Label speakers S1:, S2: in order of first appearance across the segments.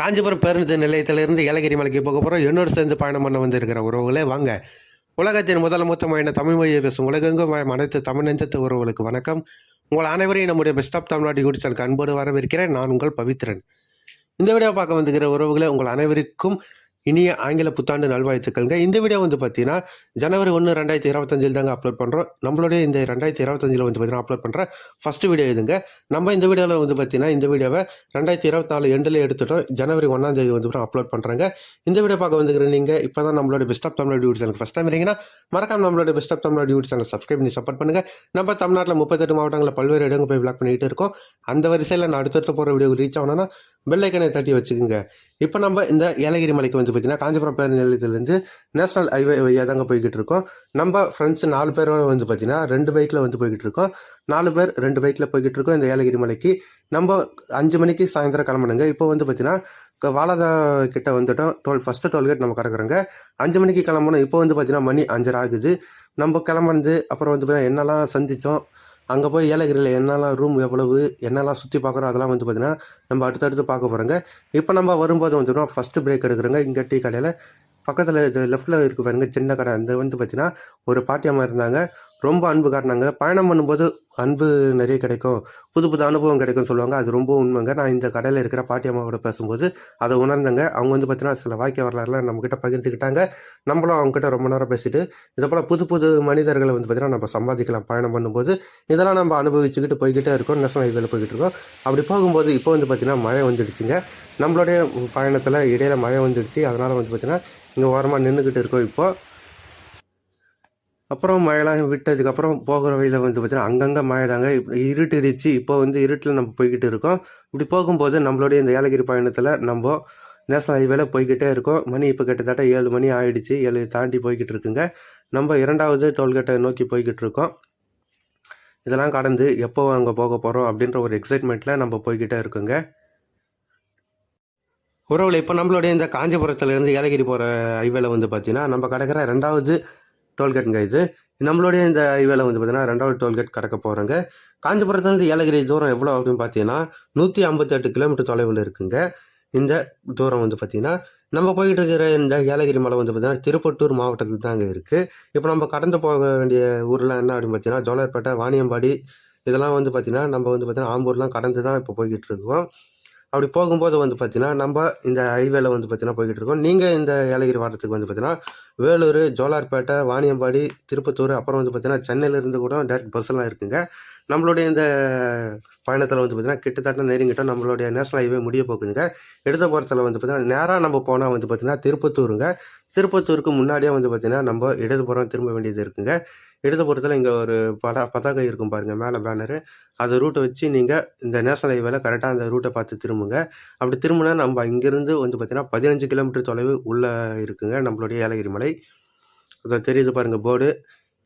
S1: காஞ்சிபுரம் பேருந்து நிலையத்திலிருந்து ஏலகிரி மலைக்கு போக போகிறோம் என்னோடு சேர்ந்து பயணம் பண்ண வந்திருக்கிற உறவுகளே வாங்க. உலகத்தின் முதல் மூத்தமான தமிழ் மொழியை பேசும் உலகெங்கும் அனைத்து தமிழ் நெஞ்சத்து உறவுகளுக்கு வணக்கம். உங்கள் அனைவரையும் நம்முடைய பெஸ்ட் ஆஃப் தமிழ்நாடு யூடியூப் அன்போடு வரவேற்கிறேன். நான் உங்கள் பவித்ரன். இந்த வீடியோ பார்க்க வந்துக்கிற உறவுகளை உங்கள் அனைவருக்கும் இனிய ஆங்கில புத்தாண்டு நல்வாழ்த்துக்கள்ங்க. இந்த வீடியோ வந்து பார்த்தீங்கன்னா ஜனவரி ஒன்று ரெண்டாயிரத்தி இருபத்தஞ்சில் தாங்க அப்லோட் பண்ணுறோம் நம்மளுடைய இந்த ரெண்டாயிரத்தி இருபத்தஞ்சில் வந்து பார்த்தீங்கன்னா அப்லோட் பண்ணுற ஃபஸ்ட்டு வீடியோ இதுங்க. நம்ம இந்த வீடியோவில் வந்து பார்த்தீங்கன்னா இந்த வீடியோவை ரெண்டாயிரத்தி இருபத்தி நாலு எண்டில் எடுத்துட்டோம். ஜனவரி ஒன்றாம் தேதி வந்து அப்லோட் பண்ணுறாங்க இந்த வீடியோ பார்க்க வந்துக்கிற நீங்கள் இப்போ தான் நம்மளோட best of Tamil Nadu YouTube channel first time இருங்கன்னா மறக்காம நம்மளோட best of Tamil Nadu YouTube channel subscribe பண்ணி சப்போர்ட் பண்ணுங்கள் நம்ம தமிழ்நாட்டில் முப்பத்தெட்டு மாவட்டங்களில் பல்வேறு இடங்கள் போய் பிளாக் பண்ணிகிட்டு இருக்கோம். அந்த வரிசையில் நான் அடுத்தடுத்து போகிற வீடியோ ரீச் ஆகணும்னா பெல் தட்டி வச்சுக்கோங்க. இப்போ நம்ம இந்த ஏலகிரி மலைக்கு வந்து பார்த்தீங்கன்னா காஞ்சிபுரம் பேருந்து நிலையத்திலேருந்து நேஷனல் ஹைவே வழியாக தாங்க போய்கிட்டு இருக்கோம். நம்ம ஃப்ரெண்ட்ஸ் நாலு பேரோட வந்து பார்த்தீங்கன்னா ரெண்டு பைக்கில் வந்து போய்கிட்டு இருக்கோம். நாலு பேர் ரெண்டு பைக்கில் போய்கிட்டு இருக்கோம் இந்த ஏலகிரி மலைக்கு. நம்ம அஞ்சு மணிக்கு சாயந்தரம் கிளம்பணுங்க. இப்போ வந்து பார்த்தீங்கன்னா க- வாலாதா கிட்ட வந்துட்டோம். டோல் ஃபஸ்ட்டு டோல்கேட் நம்ம கிடக்குறோங்க. அஞ்சு மணிக்கு கிளம்பணும். இப்போ வந்து பார்த்தீங்கன்னா மணி அஞ்சரை ஆகுது. நம்ம கிளம்புனது அப்புறம் வந்து பார்த்தீங்கன்னா என்னெல்லாம் சந்தித்தோம் அங்கே போய் ஏலகிரியில் என்னெல்லாம் ரூம் எவ்வளவு என்னெல்லாம் சுற்றி பார்க்குறோம் அதெல்லாம் வந்து பார்த்தீங்கன்னா நம்ம அடுத்தடுத்து பார்க்க போகிறோங்க இப்போ நம்ம வரும்போது வந்துடும் ஃபஸ்ட்டு பிரேக் எடுக்கிறோங்க. இங்கே டீ கடையில் பக்கத்தில் இது லெஃப்ட்டில் இருக்கு பாருங்கள் சின்ன கடை. அந்த வந்து பார்த்தீங்கன்னா ஒரு பாட்டியம்மா இருந்தாங்க. ரொம்ப அன்பு காட்டினாங்க. பயணம் பண்ணும்போது அன்பு நிறைய கிடைக்கும். புது புது அனுபவம் கிடைக்கும்னு சொல்லுவாங்க. அது ரொம்ப உண்மைங்க. நான் இந்த கடையில் இருக்கிற பாட்டியம்மாவோட பேசும்போது அதை உணர்ந்தேங்க. அவங்க வந்து பார்த்தீங்கன்னா சில வாக்கிய வரலாறுலாம் நம்மக்கிட்ட பகிர்ந்துக்கிட்டாங்க. நம்மளும் அவங்ககிட்ட ரொம்ப நேரம் பேசிட்டு இதை போல் புது புது மனிதர்களை வந்து பார்த்தீங்கன்னா நம்ம சம்பாதிக்கலாம் பயணம் பண்ணும்போது. இதெல்லாம் நம்ம அனுபவிச்சுக்கிட்டு போய்கிட்டே இருக்கோம். நேஷனல் ஹைவேல போய்கிட்டு இருக்கோம். அப்படி போகும்போது இப்போ வந்து பார்த்திங்கன்னா மழை வந்துடுச்சுங்க. நம்மளுடைய பயணத்தில் இடையில மழை வந்துடுச்சு. அதனால் வந்து பார்த்தீங்கன்னா இங்கே ஓரமாக நின்றுக்கிட்டு இருக்கோம் இப்போது அப்புறம் மழைலாம் விட்டதுக்கப்புறம் போகிற வழியில் வந்து பார்த்தீங்கன்னா அங்கங்கே மழைதாங்க இப்போ இருட்டிடுச்சு. இப்போ வந்து இருட்டில் நம்ம போய்கிட்டு இருக்கோம். இப்படி போகும்போது நம்மளுடைய இந்த ஏலகிரி பயணத்தில் நம்ம நேஷனல் ஹைவேல போய்கிட்டே இருக்கோம். மணி இப்போ கிட்டத்தட்ட ஏழு மணி ஆயிடுச்சு. ஏழு தாண்டி போய்கிட்டு இருக்குங்க. நம்ம இரண்டாவது டோல்கேட்டை நோக்கி போய்கிட்டு இருக்கோம். இதெல்லாம் கடந்து எப்போ அங்கே போக போகிறோம் அப்படின்ற ஒரு எக்ஸைட்மெண்ட்டில் நம்ம போய்கிட்டே இருக்கோங்க. உறவுல இப்போ நம்மளுடைய இந்த காஞ்சிபுரத்துலேருந்து ஏலகிரி போகிற ஹைவேல வந்து பார்த்தீங்கன்னா நம்ம கிடக்கிற ரெண்டாவது டோல்கேட்டுங்க இது. நம்மளுடைய இந்த ஹைவேல வந்து பார்த்தீங்கன்னா ரெண்டாவது டோல்கேட் கடக்க போகிறாங்க காஞ்சிபுரத்துலேருந்து ஏலகிரி தூரம் எவ்வளோ அப்படின்னு பார்த்தீங்கன்னா நூற்றி ஐம்பத்தெட்டு கிலோமீட்டர் தொலைவில் இருக்குங்க. இந்த தூரம் வந்து பார்த்திங்கன்னா நம்ம போயிட்டு இருக்கிற இந்த ஏலகிரி மலை வந்து பார்த்திங்கன்னா திருப்பட்டூர் மாவட்டத்தில் தாங்க இருக்குது இப்போ நம்ம கடந்து போக வேண்டிய ஊரில் என்ன அப்படின்னு பார்த்தீங்கன்னா ஜோலர்பேட்டை வாணியம்பாடி இதெல்லாம் வந்து பார்த்திங்கன்னா நம்ம வந்து பார்த்திங்கன்னா ஆம்பூர்லாம் கடந்து தான் இப்போ போய்கிட்டு இருக்கோம். அப்படி போகும்போது வந்து பார்த்தீங்கன்னா நம்ம இந்த ஹைவேல வந்து பார்த்தீங்கன்னா போய்கிட்டு இருக்கோம். நீங்கள் இந்த ஏலகிரி வாரத்துக்கு வந்து பார்த்தீங்கன்னா வேலூர் ஜோலார்பேட்டை வாணியம்பாடி திருப்பத்தூர் அப்புறம் வந்து பார்த்தீங்கன்னா சென்னையிலேருந்து கூட டேரக்ட் பஸ்ஸெல்லாம் இருக்குங்க. நம்மளுடைய இந்த பயணத்தில் வந்து பார்த்தீங்கன்னா கிட்டத்தட்ட நெருங்கிட்டோம் நம்மளுடைய நேஷனல் ஹைவே முடிய போகுதுங்க. இடது புறத்தில் வந்து பார்த்தீங்கன்னா நேராக நம்ம போனால் வந்து பார்த்தீங்கன்னா திருப்பத்தூருங்க. திருப்பத்தூருக்கு முன்னாடியே வந்து பார்த்தீங்கன்னா நம்ம இடதுபுறம் திரும்ப வேண்டியது இருக்குங்க. இடதுபுறத்தில் இங்கே ஒரு பட பதாகை இருக்கும் பாருங்கள் மேலே பேனரு அந்த ரூட்டை வச்சு நீங்கள் இந்த நேஷனல் ஹைவேல கரெக்டாக அந்த ரூட்டை பார்த்து திரும்புங்க. அப்படி திரும்பினா நம்ம இங்கேருந்து வந்து பார்த்தீங்கன்னா பதினஞ்சு கிலோமீட்டர் தொலைவு உள்ளே இருக்குங்க நம்மளுடைய ஏலகிரி மலை. அதை தெரியுது பாருங்கள் போர்டு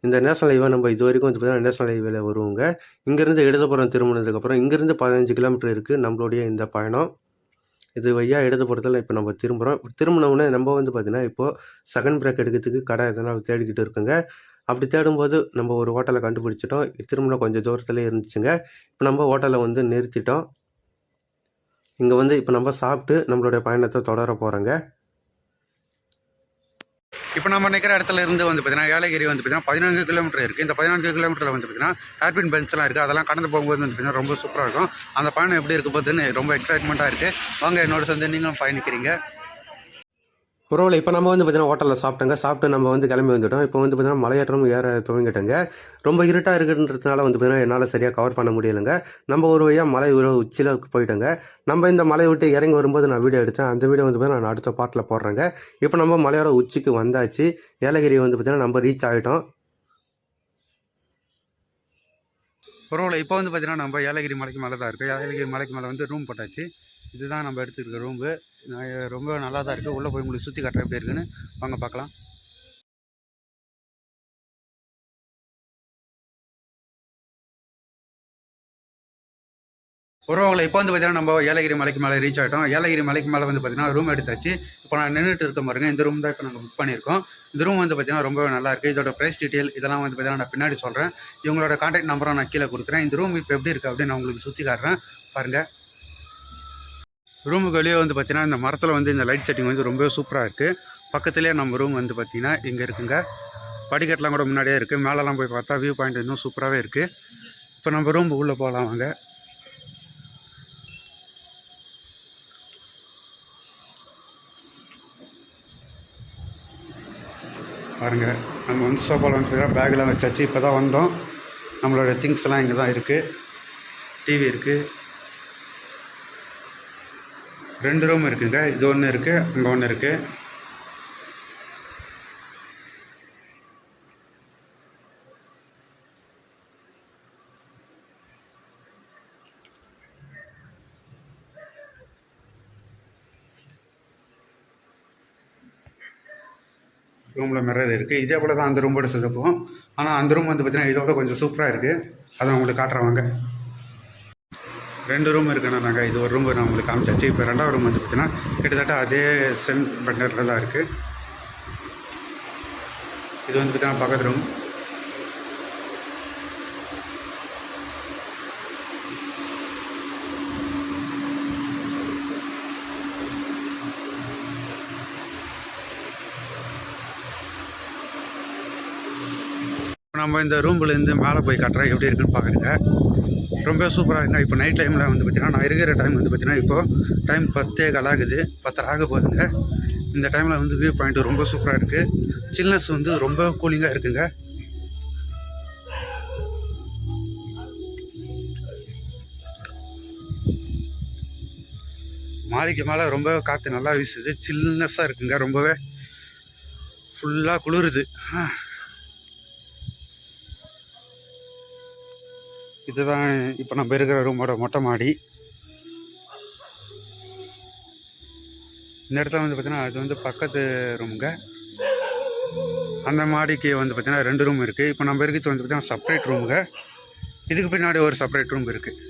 S1: இந்த நேஷனல் ஹைவே நம்ம இது வரைக்கும் வந்து பார்த்தீங்கன்னா நேஷனல் ஹைவேல வருவோங்க. இங்கேருந்து இடதுபுறம் திரும்பினதுக்கப்புறம் இங்கேருந்து பதினஞ்சு கிலோமீட்டர் இருக்குது நம்மளுடைய இந்த பயணம். இது வழியா இடது புறத்தில் இப்போ நம்ம திரும்புகிறோம் திரும்பினவுடனே நம்ம வந்து பார்த்தீங்கன்னா இப்போது செகண்ட் பிரேக் எடுக்கிறதுக்கு கடை எதனா தேடிக்கிட்டு இருக்குங்க. அப்படி தேடும்போது நம்ம ஒரு ஹோட்டலை கண்டுபிடிச்சிட்டோம். திரும்பின கொஞ்சம் தூரத்தில் இருந்துச்சுங்க. இப்போ நம்ம ஹோட்டலை வந்து நிறுத்திட்டோம். இங்கே வந்து இப்போ நம்ம சாப்பிட்டு நம்மளுடைய பயணத்தை தொடர போகிறோங்க
S2: இப்போ நம்ம நிற்கிற இடத்துல இருந்து வந்து பார்த்தீங்கன்னா ஏலகிரி வந்து பார்த்தீங்கன்னா பதினான்கு கிலோமீட்டர் இருக்குது இந்த பதினான்கு கிலோமீட்டரில் வந்து பார்த்தீங்கன்னா ஹேர்பின் பென்ஸ்லாம் இருக்குது அதெல்லாம் கடந்து போகும்போது வந்து பார்த்தீங்கன்னா ரொம்ப சூப்பராக இருக்கும். அந்த பயணம் எப்படி இருக்க போகுதுன்னு ரொம்ப எக்ஸைட்மெண்ட்டாக இருக்குது வாங்க என்னோட சேர்ந்து நீங்களும் பயணிக்கிறீங்க.
S1: உறவில் இப்போ நம்ம வந்து பார்த்தீங்கன்னா ஹோட்டலில் சாப்பிட்டோங்க சாப்பிட்டு நம்ம வந்து கிளம்பி வந்துட்டோம். இப்போ வந்து பார்த்தீங்கன்னா மலையேற்றம் ஏற துவங்கிட்டோங்க. ரொம்ப இருட்டாக இருக்குன்றதுனால வந்து பார்த்தீங்கன்னா என்னால் சரியாக கவர் பண்ண முடியலைங்க. நம்ம ஒரு வழியாக மலை உச்சியில் போயிட்டோங்க. நம்ம இந்த மலையை விட்டு இறங்கி வரும்போது நான் வீடியோ எடுத்தேன். அந்த வீடியோ வந்து பார்த்தீங்கன்னா நான் அடுத்த பாட்டில் போடுறேங்க. இப்போ நம்ம மலையோட உச்சிக்கு வந்தாச்சு. ஏலகிரி வந்து பார்த்திங்கன்னா நம்ம ரீச் ஆகிட்டோம்
S2: பரவாயில்ல இப்போ வந்து பார்த்தீங்கன்னா நம்ம ஏலகிரி மலைக்கு மேலே தான் இருக்குது ஏலகிரி மலைக்கு மேலே வந்து ரூம் போட்டாச்சு. இதுதான் நம்ம எடுத்துருக்க ரூம்பு. ரொம்ப நல்லா தான் இருக்குது உள்ளே போய் உங்களுக்கு சுற்றி கட்டுற எப்படி இருக்குன்னு வாங்க பார்க்கலாம். உறவுகளை இப்போ வந்து பார்த்தீங்கன்னா நம்ம ஏலகிரி மலைக்கு மேலே ரீச் ஆகிட்டோம் ஏலகிரி மலைக்கு மேலே வந்து பார்த்தீங்கன்னா ரூம் எடுத்தாச்சு. இப்போ நான் நின்றுட்டு இருக்க பாருங்க இந்த ரூம் தான் இப்போ நாங்கள் புக் பண்ணியிருக்கோம். இந்த ரூம் வந்து பார்த்தீங்கன்னா ரொம்ப நல்லா இருக்குது இதோட ப்ரைஸ் டீட்டெயில் இதெல்லாம் வந்து பார்த்தீங்கன்னா நான் பின்னாடி சொல்கிறேன் இவங்களோட கான்டாக்ட் நம்பரும் நான் கீழே கொடுக்குறேன். இந்த ரூம் இப்போ எப்படி இருக்குது அப்படின்னு நான் உங்களுக்கு சுற்றி காட்டுறேன். பாருங்கள் ரூமுக்கு வெளியே வந்து பார்த்தீங்கன்னா இந்த மரத்தில் வந்து இந்த லைட் செட்டிங் வந்து ரொம்ப சூப்பராக இருக்குது பக்கத்துலேயே நம்ம ரூம் வந்து பார்த்திங்கன்னா இங்கே இருக்குங்க. படிக்கட்டெலாம் கூட முன்னாடியே இருக்குது மேலெலாம் போய் பார்த்தா வியூ பாயிண்ட் இன்னும் சூப்பராகவே இருக்குது இப்போ நம்ம ரூம் உள்ளே போகலாம் வாங்க. பாருங்கள் நம்ம வந்து சோஃபாவில் வந்து பேக்கெலாம் வச்சாச்சு. இப்போ தான் வந்தோம். நம்மளோட திங்ஸ்லாம் எல்லாம் இங்கே தான் இருக்குது டிவி இருக்குது ரெண்டு ரூம் இருக்குங்க. இது ஒன்று இருக்குது அங்கே ஒன்று இருக்குது ரூமில் மிரர் இருக்குது இதே போல் தான் அந்த ரூமோட சிறப்பும் ஆனால் அந்த ரூம் வந்து பார்த்தீங்கன்னா இதோட கொஞ்சம் சூப்பராக இருக்குது அதை உங்களுக்கு காட்டுறவாங்க ரெண்டு ரூம் இருக்குண்ணா நாங்கள் இது ஒரு ரூம் நான் உங்களுக்கு காமிச்சாச்சு இப்போ ரெண்டாவது ரூம் வந்து பார்த்தீங்கன்னா கிட்டத்தட்ட அதே சென்ட் பண்டரில் தான் இருக்குது இது வந்து பார்த்தீங்கன்னா பக்கத்து ரூம் நம்ம இந்த ரூம்லேருந்து மேலே போய் காட்டுறேன். எப்படி இருக்குன்னு பார்க்குறேங்க ரொம்ப சூப்பராக இருக்குங்க இப்போ நைட் டைமில் வந்து பார்த்தீங்கன்னா நான் இருக்கிற டைம் வந்து பார்த்திங்கன்னா இப்போது டைம் பத்தே கலாகுது பத்தரை ஆக போகுதுங்க. இந்த டைமில் வந்து வியூ பாயிண்ட் ரொம்ப சூப்பராக இருக்குது சில்னஸ் வந்து ரொம்ப கூலிங்காக இருக்குங்க. மாடிக்கு மேலே ரொம்ப காற்று நல்லா வீசுது. சில்னஸ்ஸாக இருக்குங்க. ரொம்பவே ஃபுல்லாக குளிருது. இதுதான் இப்போ நம்ம இருக்கிற ரூமோட மொட்டை மாடி. இந்த இடத்துல வந்து பார்த்தீங்கன்னா அது வந்து பக்கத்து ரூமுங்க. அந்த மாடிக்கு வந்து பார்த்திங்கன்னா ரெண்டு ரூம் இருக்குது இப்போ நம்ம இருக்கிறது வந்து பார்த்தீங்கன்னா செப்பரேட் ரூமுங்க. இதுக்கு பின்னாடி ஒரு செப்பரேட் ரூம் இருக்குது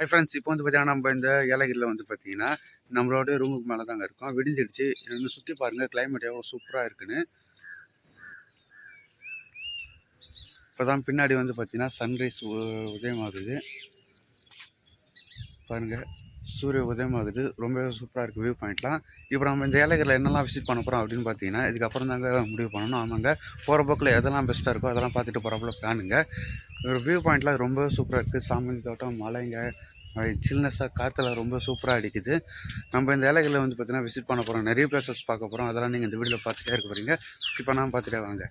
S2: ஹை ஃப்ரெண்ட்ஸ் இப்போ வந்து பார்த்தீங்கன்னா நம்ம இந்த ஏலகிரியில் வந்து பார்த்தீங்கன்னா நம்மளோட ரூமுக்கு மேலே தாங்க இருக்கோம். விடிஞ்சிடுச்சு. இன்னும் சுற்றி பாருங்கள் கிளைமேட் எவ்வளோ சூப்பராக இருக்குன்னு. இப்போ தான் பின்னாடி வந்து பார்த்திங்கன்னா சன்ரைஸ் உதயமாகுது. பாருங்கள் சூரிய உதயமாகுது. ரொம்ப சூப்பராக இருக்குது வியூ பாயிண்ட்லாம் இப்போ நம்ம இந்த ஏலகிரியில் என்னெல்லாம் விசிட் பண்ண போகிறோம் அப்படின்னு பார்த்தீங்கன்னா இதுக்கப்புறம் தாங்க முடிவு பண்ணணும். ஆமாங்க போகிற போக்கில் எதெல்லாம் பெஸ்ட்டாக இருக்கோ அதெல்லாம் பார்த்துட்டு போகிறப்பல பிளானுங்க ஒரு வியூ பாயிண்ட்லாம் ரொம்ப சூப்பராக இருக்குது சாமந்தி தோட்டம் மலைங்க சில்னஸாக காற்றுல ரொம்ப சூப்பராக அடிக்குது. நம்ம இந்த ஏலகிரியில் வந்து பார்த்திங்கன்னா விசிட் பண்ண போகிறோம் நிறைய பிளேசஸ் பார்க்க போகிறோம் அதெல்லாம் நீங்கள் இந்த வீடியோவில் பார்த்துட்டே இருக்க போகிறீங்க ஸ்கிப் பண்ணாமல் பார்த்துட்டே வாங்க.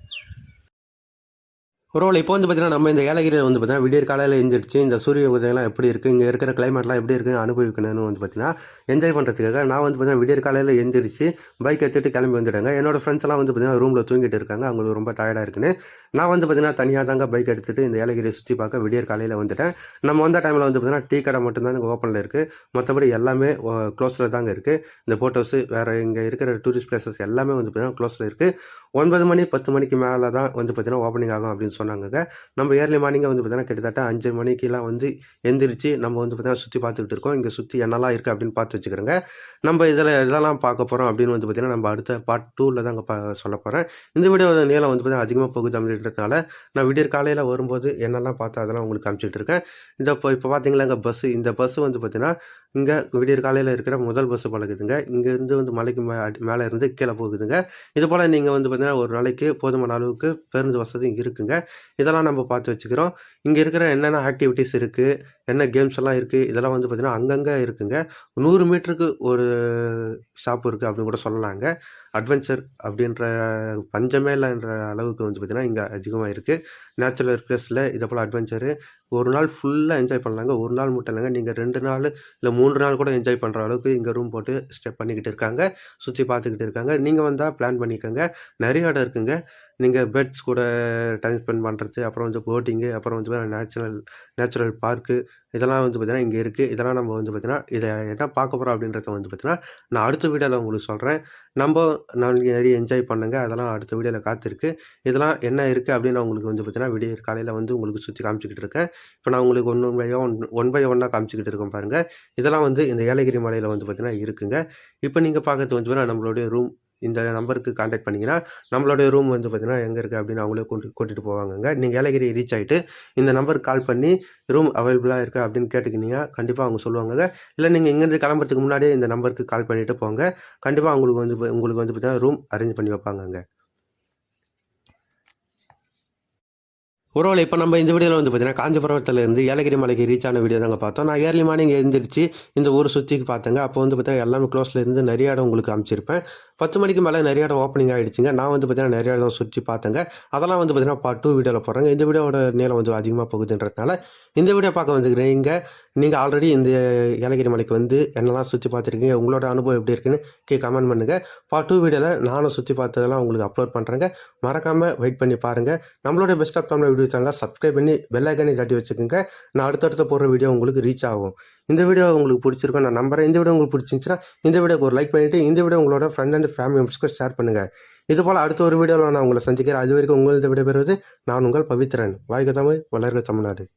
S1: ஒருவேளை இப்போ வந்து பார்த்தீங்கன்னா நம்ம இந்த ஏலகிரியில் வந்து பார்த்தீங்கன்னா விடியற் காலையில் எழுந்திரிச்சு இந்த சூரிய உதயம்லாம் எப்படி இருக்குது இங்கே இருக்கிற கிளைமேட்லாம் எப்படி இருக்குன்னு அனுபவிக்கணும்னு வந்து பார்த்தீங்கன்னா என்ஜாய் பண்ணுறதுக்காக நான் வந்து பார்த்தீங்கன்னா விடியற் காலையில் எழுந்திரிச்சு பைக் எடுத்துகிட்டு கிளம்பி வந்துட்டேங்க. என்னோடய ஃப்ரெண்ட்ஸ் எல்லாம் வந்து பார்த்தீங்கன்னா ரூமில் தூங்கிட்டு இருக்காங்க. அவங்களுக்கு ரொம்ப டயர்டாக இருக்குன்னு. நான் வந்து பார்த்தீங்கன்னா தனியாக தாங்க பைக் எடுத்துகிட்டு இந்த ஏலகிரியை சுற்றி பார்க்க விடியற் காலையில் வந்துட்டேன். நம்ம வந்த டைமில் வந்து பார்த்தீங்கன்னா டீ கடை மட்டும்தான் இங்கே ஓப்பனில் இருக்குது மற்றபடி எல்லாமே க்ளோஸில் தாங்க இருக்குது இந்த போட் ஹவுஸு வேறு இங்கே இருக்கிற டூரிஸ்ட் பிளேசஸ் எல்லாமே வந்து பார்த்தீங்கன்னா க்ளோஸில் இருக்குது ஒன்பது மணி பத்து மணிக்கு மேலே தான் வந்து பார்த்தீங்கன்னா ஓப்பனிங் ஆகும் அப்படின்னு சொன்னாங்க நம்ம ஏர்லி மார்னிங்கே வந்து பார்த்தீங்கன்னா கிட்டத்தட்ட அஞ்சு மணிக்கெலாம் வந்து எந்திரிச்சு நம்ம வந்து பார்த்தீங்கன்னா சுற்றி பார்த்துக்கிட்டு இருக்கோம். இங்கே சுற்றி என்னெல்லாம் இருக்குது அப்படின்னு பார்த்து வச்சுக்கிறோங்க. நம்ம இதில் இதெல்லாம் பார்க்க போகிறோம் அப்படின்னு வந்து பார்த்தீங்கன்னா நம்ம அடுத்த பார்ட் டூவில் தாங்க பா சொல்ல போகிறேன் இந்த வீடியோ நீளம் வந்து பார்த்தீங்கன்னா அதிகமாக போகுது அப்படின்றதுனால நான் விடியற் காலையில் வரும்போது என்னெல்லாம் பார்த்தா அதெல்லாம் உங்களுக்கு காமிச்சிட்டு இருக்கேன். இந்த இப்போ இப்போ பார்த்தீங்களா இந்த பஸ்ஸு. இந்த பஸ்ஸு வந்து பார்த்திங்கன்னா இங்கே விடியற் காலையில் இருக்கிற முதல் பஸ்ஸு பழகுதுங்க. இங்கேருந்து வந்து மலைக்கு மே மேலே இருந்து கீழே போகுதுங்க. இது போல் நீங்கள் வந்து பார்த்திங்கன்னா ஒரு நாளைக்கு போதுமான அளவுக்கு பேருந்து வசதி இருக்குங்க. இதெல்லாம் நம்ம பார்த்து வச்சுக்கிறோம். இங்கே இருக்கிற என்னென்ன ஆக்டிவிட்டீஸ் இருக்குது என்ன கேம்ஸ் எல்லாம் இருக்குது இதெல்லாம் வந்து பார்த்திங்கன்னா அங்கங்கே இருக்குங்க. நூறு மீட்டருக்கு ஒரு ஷாப் இருக்குது அப்படின்னு கூட சொல்லலாங்க. அட்வென்ச்சர் அப்படின்ற பஞ்சமே இல்லைன்ற அளவுக்கு வந்து பார்த்திங்கன்னா இங்கே அதிகமாக இருக்குது நேச்சுரல் ப்ளேஸில் இதை போல் அட்வென்ச்சரு ஒரு நாள் ஃபுல்லாக என்ஜாய் பண்ணலாங்க. ஒரு நாள் மட்டும் இல்லைங்க. நீங்கள் ரெண்டு நாள் இல்லை மூன்று நாள் கூட என்ஜாய் பண்ணுற அளவுக்கு இங்கே ரூம் போட்டு ஸ்டெப் பண்ணிக்கிட்டு இருக்காங்க. சுற்றி பார்த்துக்கிட்டு இருக்காங்க. நீங்கள் வந்தால் பிளான் பண்ணிக்கோங்க. நிறைய இடம் இருக்குங்க. நீங்கள் பேர்ட்ஸ் கூட டைம் ஸ்பெண்ட் பண்ணுறது அப்புறம் வந்து போட்டிங்கு அப்புறம் வந்து நேச்சுரல் நேச்சுரல் பார்க்கு இதெல்லாம் வந்து பார்த்திங்கன்னா இங்கே இருக்குது இதெல்லாம் நம்ம வந்து பார்த்திங்கன்னா இதை என்ன பார்க்க போகிறோம் அப்படின்றத வந்து பார்த்திங்கன்னா நான் அடுத்த வீடியோவில் உங்களுக்கு சொல்கிறேன் நம்ம நாளைக்கு நிறைய என்ஜாய் பண்ணுங்க. அதெல்லாம் அடுத்த வீடியோவில் காத்திருக்கு. இதெல்லாம் என்ன இருக்குது அப்படின்னு நான் உங்களுக்கு வந்து பார்த்திங்கன்னா விடிய காலையில் வந்து உங்களுக்கு சுற்றி காமிச்சிக்கிட்டு இருக்கேன். இப்போ நான் உங்களுக்கு one one by one one by ஒன்னாக காமிச்சிக்கிட்டு இருக்கேன் பாருங்கள் இதெல்லாம் வந்து இந்த ஏலகிரி மலையில் வந்து பார்த்திங்கன்னா இருக்குங்க. இப்போ நீங்கள் பார்க்கறது வந்து பார்த்தீங்கன்னா நம்மளுடைய ரூம் இந்த நம்பருக்கு காண்டாக்ட் பண்ணிங்கன்னா நம்மளுடைய ரூம் வந்து பார்த்தீங்கன்னா எங்கே இருக்குது அப்படின்னு அவங்களே கொண்டு கூட்டிகிட்டு போவாங்கங்க. நீங்கள் ஏலகிரி ரீச் ஆகிட்டு இந்த நம்பருக்கு கால் பண்ணி ரூம் அவைலபிளாக இருக்கா அப்படின்னு கேட்டுக்கினீங்க கண்டிப்பாக அவங்க சொல்லுவாங்க இல்லை நீங்கள் இங்கேருந்து கிளம்புறதுக்கு முன்னாடியே இந்த நம்பருக்கு கால் பண்ணிவிட்டு போங்க. கண்டிப்பாக உங்களுக்கு வந்து உங்களுக்கு வந்து பார்த்தீங்கன்னா ரூம் அரேஞ்ச் பண்ணி வைப்பாங்கங்க. ஒருவேளை இப்போ நம்ம இந்த வீடியோவில் வந்து பார்த்தீங்கன்னா காஞ்சிபுரத்துலேருந்து ஏலகிரி மலைக்கு ரீச் ஆன வீடியோ தாங்க பார்த்தோம். நான் ஏர்லி மார்னிங் எழுந்திரிச்சு இந்த ஊர் சுற்றி பார்த்தேங்க. அப்போ வந்து பார்த்தீங்கன்னா எல்லாமே க்ளோஸில் இருந்து நிறைய இடம் உங்களுக்கு அமைச்சிருப்பேன் பத்து மணிக்கு மேலே நிறைய இடம் ஓப்பனிங் ஆகிடுச்சிங்க நான் வந்து பார்த்தீங்கன்னா நிறைய இடம் சுற்றி பார்த்தேங்க. அதெல்லாம் வந்து பார்த்தீங்கன்னா பார்ட் டூ வீடியோவில் போகிறாங்க இந்த வீடியோவோட நேரம் வந்து அதிகமாக போகுதுன்றதுனால இந்த வீடியோ பார்க்க வந்துக்கிறீங்க நீங்கள் ஆல்ரெடி இந்த ஏலகிரி மலைக்கு வந்து என்னெல்லாம் சுற்றி பார்த்துருக்கீங்க? உங்களோட அனுபவம் எப்படி இருக்குன்னு கே கமெண்ட் பண்ணுங்கள் பார்ட் டூ வீடியோவில் நானும் சுற்றி பார்த்ததெல்லாம் உங்களுக்கு அப்லோட் பண்ணுறேங்க மறக்காமல் வெயிட் பண்ணி பாருங்கள் நம்மளோட பெஸ்ட் ஆஃப் தமிழ் வீடியோ சேனலை சப்ஸ்கிரைப் பண்ணி பெல் தட்டி வச்சுக்கோங்க. நான் அடுத்தடுத்த போடுற வீடியோ உங்களுக்கு ரீச் ஆகும். இந்த வீடியோ உங்களுக்கு பிடிச்சிருக்கும் நான் நம்புறேன். இந்த வீடியோ உங்களுக்கு பிடிச்சிருந்துச்சுன்னா இந்த வீடியோக்கு ஒரு லைக் பண்ணிவிட்டு இந்த வீடியோ உங்களோட ஃப்ரெண்ட் அண்ட் ஃபேமிலி மெம்பர்ஸ்க்கு ஷேர் பண்ணுங்கள் இது போல் அடுத்த ஒரு வீடியோவில் நான் உங்களை சந்திக்கிறேன். அது வரைக்கும் உங்களது விடைபெறுவது நான் உங்கள் பவித்ரன். வாழ்க தமிழ் வளர்க தமிழ்நாடு.